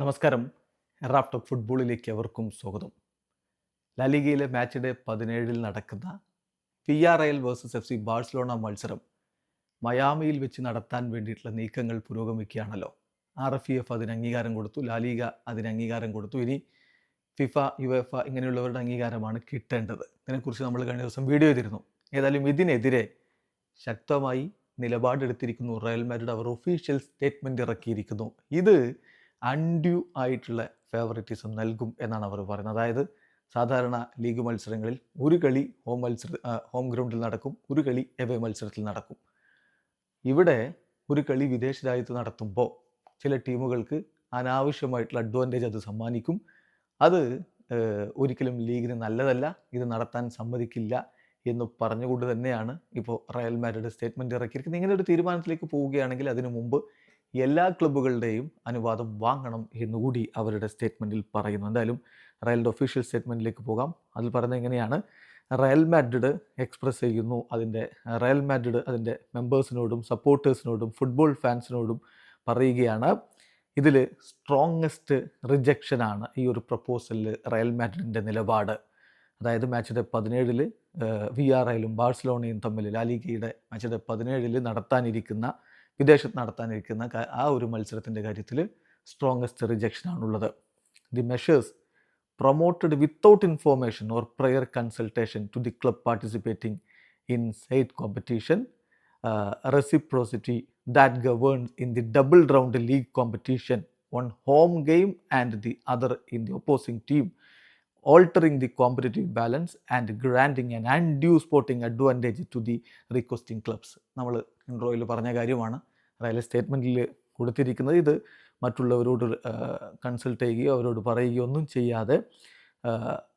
നമസ്കാരം. Raf talk ഫുട്ബോളിലേക്ക് അവർക്കും സ്വാഗതം. ലാലിഗയിലെ മാച്ച് ഡേ പതിനേഴിൽ നടക്കുന്ന P R L versus F C Barcelona മത്സരം മയാമിയിൽ വെച്ച് നടത്താൻ വേണ്ടിയിട്ടുള്ള നീക്കങ്ങൾ പുരോഗമിക്കുകയാണല്ലോ. ആർ എഫ് ഇ എഫ് അതിന് അംഗീകാരം കൊടുത്തു ലാലിഗ അതിന് അംഗീകാരം കൊടുത്തു. ഇനി ഫിഫ യു എഫ ഇങ്ങനെയുള്ളവരുടെ അംഗീകാരമാണ് കിട്ടേണ്ടത്. ഇതിനെക്കുറിച്ച് നമ്മൾ കഴിഞ്ഞ ദിവസം വീഡിയോ ചെയ്തിരുന്നു. ഏതായാലും ഇതിനെതിരെ ശക്തമായി നിലപാടെടുത്തിരിക്കുന്നു റയൽ മാഡ്രിഡ്. അവർ ഒഫീഷ്യൽ സ്റ്റേറ്റ്മെന്റ് ഇറക്കിയിരിക്കുന്നു. ഇത് അൺഡ്യൂ ആയിട്ടുള്ള ഫേവറിറ്റിസം നൽകും എന്നാണ് അവർ പറയുന്നത്. അതായത് സാധാരണ ലീഗ് മത്സരങ്ങളിൽ ഒരു കളി ഹോം മത്സര ഹോം ഗ്രൗണ്ടിൽ നടക്കും ഒരു കളി എവേ മത്സരത്തിൽ നടക്കും. ഇവിടെ ഒരു കളി വിദേശ രാജ്യത്ത് നടത്തുമ്പോൾ ചില ടീമുകൾക്ക് അനാവശ്യമായിട്ടുള്ള അഡ്വാന്റേജ് അത് സമ്മാനിക്കും. അത് ഒരിക്കലും ലീഗിന് നല്ലതല്ല ഇത് നടത്താൻ സമ്മതിക്കില്ല എന്ന് പറഞ്ഞുകൊണ്ട് തന്നെയാണ് ഇപ്പോൾ റയൽ മാഡ്രിഡ് സ്റ്റേറ്റ്മെന്റ് ഇറക്കിയിരിക്കുന്നത്. ഇങ്ങനെ ഒരു തീരുമാനത്തിലേക്ക് പോവുകയാണെങ്കിൽ അതിനു മുമ്പ് എല്ലാ ക്ലബ്ബുകളുടെയും അനുവാദം വാങ്ങണം എന്നുകൂടി അവരുടെ സ്റ്റേറ്റ്മെന്റിൽ പറയുന്നു. എന്തായാലും റയലിന്റെ ഒഫീഷ്യൽ സ്റ്റേറ്റ്മെന്റിലേക്ക് പോകാം. അതിൽ പറയുന്നത് എങ്ങനെയാണ്? റയൽ മാഡ്രിഡ് എക്സ്പ്രസ് ചെയ്യുന്നു. അതിന്റെ റയൽ മാഡ്രിഡ് അതിന്റെ മെമ്പേഴ്സിനോടും സപ്പോർട്ടേഴ്സിനോടും ഫുട്ബോൾ ഫാൻസിനോടും പറയുകയാണ്. ഇതിൽ സ്ട്രോങ്ങസ്റ്റ് റിജക്ഷനാണ് ഈ ഒരു പ്രപ്പോസലിൽ റയൽ മാഡ്രിഡിന്റെ നിലപാട്. അതായത് മാച്ചിന്റെ പതിനേഴിൽ വി ആർ എയിലും ബാഴ്സലോണയും തമ്മിൽ ലാലിഗയുടെ മാച്ചിന്റെ പതിനേഴിൽ നടത്താനിരിക്കുന്ന വിദേശത്ത് നടത്താനിരിക്കുന്ന ആ ഒരു മത്സരത്തിന്റെ കാര്യത്തിൽ strongest റിജക്ഷനാണുള്ളത് the measures promoted without information or prior consultation to the club participating in said competition reciprocity that governs in the double round league competition one home game and the other in the opposing team altering the competitive balance and granting an undue sporting advantage to the requesting clubs. നമ്മൾ ഇൻട്രോയിൽ പറഞ്ഞ കാര്യമാണ്. അതായത് സ്റ്റേറ്റ്മെന്റിൽ കൊടുത്തിരിക്കുന്നത് ഇത് മറ്റുള്ളവരോട് consult ചെയ്യുകയോ അവരോട് പറയുകയോ ഒന്നും ചെയ്യാതെ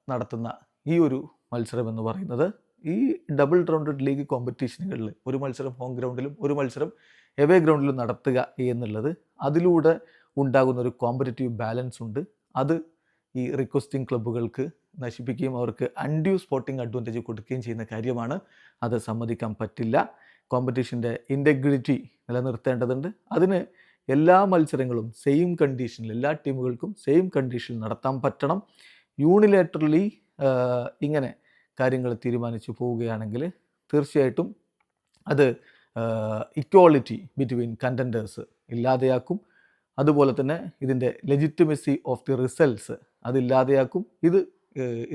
നടത്തുന്ന ഈ ഒരു മത്സരം എന്ന് പറയുന്നത്. ഈ ഡബിൾ റൗണ്ടഡ് ലീഗ് കോമ്പറ്റീഷനുകളിൽ ഒരു മത്സരം ഹോം ഗ്രൗണ്ടിലും ഒരു മത്സരം എവേ ഗ്രൗണ്ടിലും നടത്തുക എന്നുള്ളത് അതിലൂടെ ഉണ്ടാകുന്ന ഒരു കോമ്പറ്റേറ്റീവ് ബാലൻസ് ഉണ്ട്. അത് ഈ റിക്വസ്റ്റിംഗ് ക്ലബ്ബുകൾക്ക് നശിപ്പിക്കുകയും അവർക്ക് അൺഡ്യൂ സ്പോർട്ടിങ് അഡ്വാന്റേജ് കൊടുക്കുകയും ചെയ്യുന്ന കാര്യമാണ്. അത് സമ്മതിക്കാൻ പറ്റില്ല. കോമ്പറ്റീഷന്റെ ഇന്റഗ്രിറ്റി നിലനിർത്തേണ്ടതുണ്ട്. അതിന് എല്ലാ മത്സരങ്ങളും സെയിം കണ്ടീഷനിൽ എല്ലാ ടീമുകൾക്കും സെയിം കണ്ടീഷനിൽ നടത്താൻ പറ്റണം. യൂണിലേറ്ററലി ഇങ്ങനെ കാര്യങ്ങൾ തീരുമാനിച്ചു പോവുകയാണെങ്കിൽ തീർച്ചയായിട്ടും അത് ഇക്വാളിറ്റി ബിറ്റ്വീൻ കണ്ടന്റേഴ്സ് ഇല്ലാതെയാക്കും. അതുപോലെ തന്നെ ഇതിന്റെ ലെജിറ്റിമസി ഓഫ് ദി റിസൾട്ട്സ് അതില്ലാതെയാക്കും. ഇത്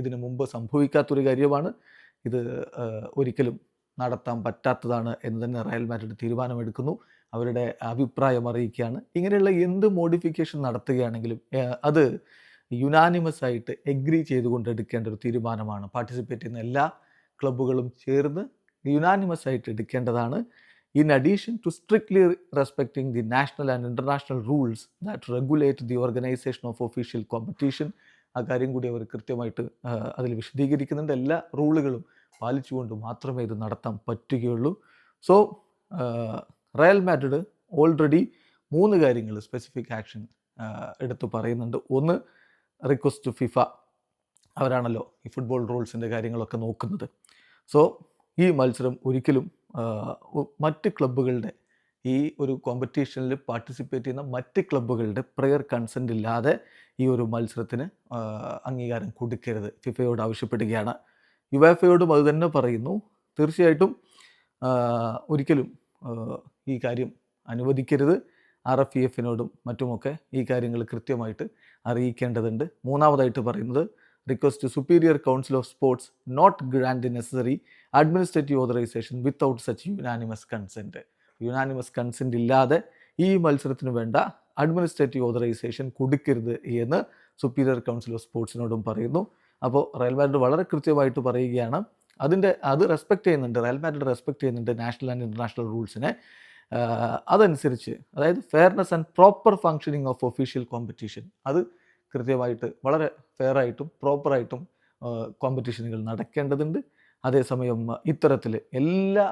ഇതിനു മുമ്പ് സംഭവിക്കാത്തൊരു കാര്യമാണ്. ഇത് ഒരിക്കലും നടത്താൻ പറ്റാത്തതാണ് എന്ന് തന്നെ റയൽ മാഡ്രിഡ് തീരുമാനമെടുക്കുന്നു. അവരുടെ അഭിപ്രായം അറിയിക്കുകയാണ്. ഇങ്ങനെയുള്ള എന്ത് മോഡിഫിക്കേഷൻ നടത്തുകയാണെങ്കിലും അത് യുനാനിമസ് ആയിട്ട് എഗ്രി ചെയ്തുകൊണ്ട് എടുക്കേണ്ട ഒരു തീരുമാനമാണ്. പാർട്ടിസിപ്പേറ്റ് ചെയ്യുന്ന എല്ലാ ക്ലബ്ബുകളും ചേർന്ന് യുനാനിമസ് ആയിട്ട് എടുക്കേണ്ടതാണ്. In addition to strictly respecting the national and international rules that regulate the organization of official competition ആ കാര്യം കൂടി അവർ കൃത്യമായിട്ട് അതിൽ വിശദീകരിക്കുന്നുണ്ട്. എല്ലാ റൂളുകളും പാലിച്ചുകൊണ്ട് മാത്രമേ ഇത് നടത്താൻ പറ്റുകയുള്ളൂ. സോ റയൽ മാഡ്രിഡ് ഓൾറെഡി മൂന്ന് കാര്യങ്ങൾ സ്പെസിഫിക് ആക്ഷൻ എടുത്തു പറയുന്നുണ്ട്. ഒന്ന് റിക്വസ്റ്റ് ഫിഫ അവരാണല്ലോ ഈ ഫുട്ബോൾ റൂൾസിന്റെ കാര്യങ്ങളൊക്കെ നോക്കുന്നത്. സോ ഈ മത്സരം ഒരിക്കലും മറ്റ് ക്ലബ്ബുകളുടെ ഈ ഒരു കോമ്പറ്റീഷനിൽ പാർട്ടിസിപ്പേറ്റ് ചെയ്യുന്ന മറ്റ് ക്ലബ്ബുകളുടെ പ്രയർ കൺസെന്റ് ഇല്ലാതെ ഈ ഒരു മത്സരത്തിന് അംഗീകാരം കൊടുക്കരുത്. ഫിഫയോട് ആവശ്യപ്പെടുകയാണ്. യുവേഫയോടും അത് തന്നെ പറയുന്നു. തീർച്ചയായിട്ടും ഒരിക്കലും ഈ കാര്യം അനുവദിക്കരുത്. ആർ എഫ് ഇ എഫിനോടും മറ്റുമൊക്കെ ഈ കാര്യങ്ങൾ കൃത്യമായിട്ട് അറിയിക്കേണ്ടതുണ്ട്. മൂന്നാമതായിട്ട് പറയുന്നത് request superior council of sports not grant necessary administrative authorization without such unanimous consent unanimous consent ഇല്ലാതെ ഈ മത്സരത്തിന് വേണ്ട അഡ്മിനിസ്ട്രേറ്റീവ് ഓതറൈസേഷൻ കൊടുക്കരുത് എന്ന് സുപ്പീരിയർ കൗൺസിൽ ഓഫ് സ്പോർട്സിനോടും പറയുന്നു. അപ്പോൾ റയൽ മാഡ്രിഡ് വളരെ കൃത്യമായിട്ട് പറയുകയാണ്. അതിന്റെ അത് റെസ്പെക്റ്റ് ചെയ്യുന്നുണ്ട്. റയൽ മാഡ്രിഡ് റെസ്പെക്റ്റ് ചെയ്യുന്നുണ്ട് നാഷണൽ ആൻഡ് ഇന്റർനാഷണൽ റൂൾസിനെ അതനുസരിച്ച് അതായത് fairness and proper functioning of official competition അത് കൃത്യമായിട്ട് വളരെ ഫെയറായിട്ടും പ്രോപ്പറായിട്ടും കോമ്പറ്റീഷനുകൾ നടക്കേണ്ടതുണ്ട്. അതേസമയം ഇത്തരത്തിൽ എല്ലാ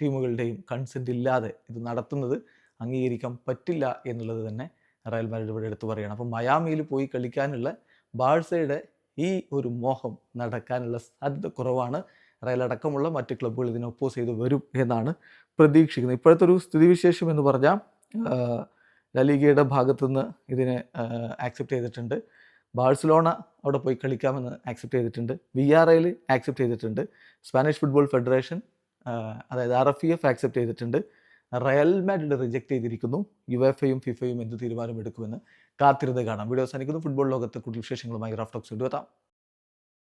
ടീമുകളുടെയും കൺസെന്റ് ഇല്ലാതെ ഇത് നടത്തുന്നത് അംഗീകരിക്കാൻ പറ്റില്ല എന്നുള്ളത് തന്നെ റയൽ മാഡ്രിഡ് ഇവിടെ എടുത്തു പറയുകയാണ്. അപ്പോൾ മയാമിയിൽ പോയി കളിക്കാനുള്ള ബാഴ്സയുടെ ഈ ഒരു മോഹം നടക്കാനുള്ള സാധ്യത കുറവാണ്. റയൽ അടക്കമുള്ള മറ്റ് ക്ലബ്ബുകൾ ഇതിനെ ഒപ്പോസ് ചെയ്ത് വരും എന്നാണ് പ്രതീക്ഷിക്കുന്നത്. ഇപ്പോഴത്തെ ഒരു സ്ഥിതിവിശേഷം എന്ന് പറഞ്ഞാൽ ലലീഗയുടെ ഭാഗത്തുനിന്ന് ഇതിനെ ആക്സെപ്റ്റ് ചെയ്തിട്ടുണ്ട്. ബാഴ്സലോണ അവിടെ പോയി കളിക്കാമെന്ന് ആക്സെപ്റ്റ് ചെയ്തിട്ടുണ്ട്. വി ആർ ഐയിൽ ആക്സെപ്റ്റ് ചെയ്തിട്ടുണ്ട്. സ്പാനിഷ് ഫുട്ബോൾ ഫെഡറേഷൻ അതായത് R F E F accept ചെയ്തിട്ടുണ്ട്. റയൽ മാഡ്രിഡ് റിജക്റ്റ് ചെയ്തിരിക്കുന്നു. യു എഫ് ഐയും ഫിഫയും എന്ത് തീരുമാനമെടുക്കുമെന്ന് കാത്തിരുന്ന് കാണാം. വീഡിയോ അവസാനിക്കുന്നു. ഫുട്ബോൾ ലോകത്തെ കൂടുതൽ വിശേഷങ്ങളുമായി റാഫ്റ്റോക്സ് എത്താം.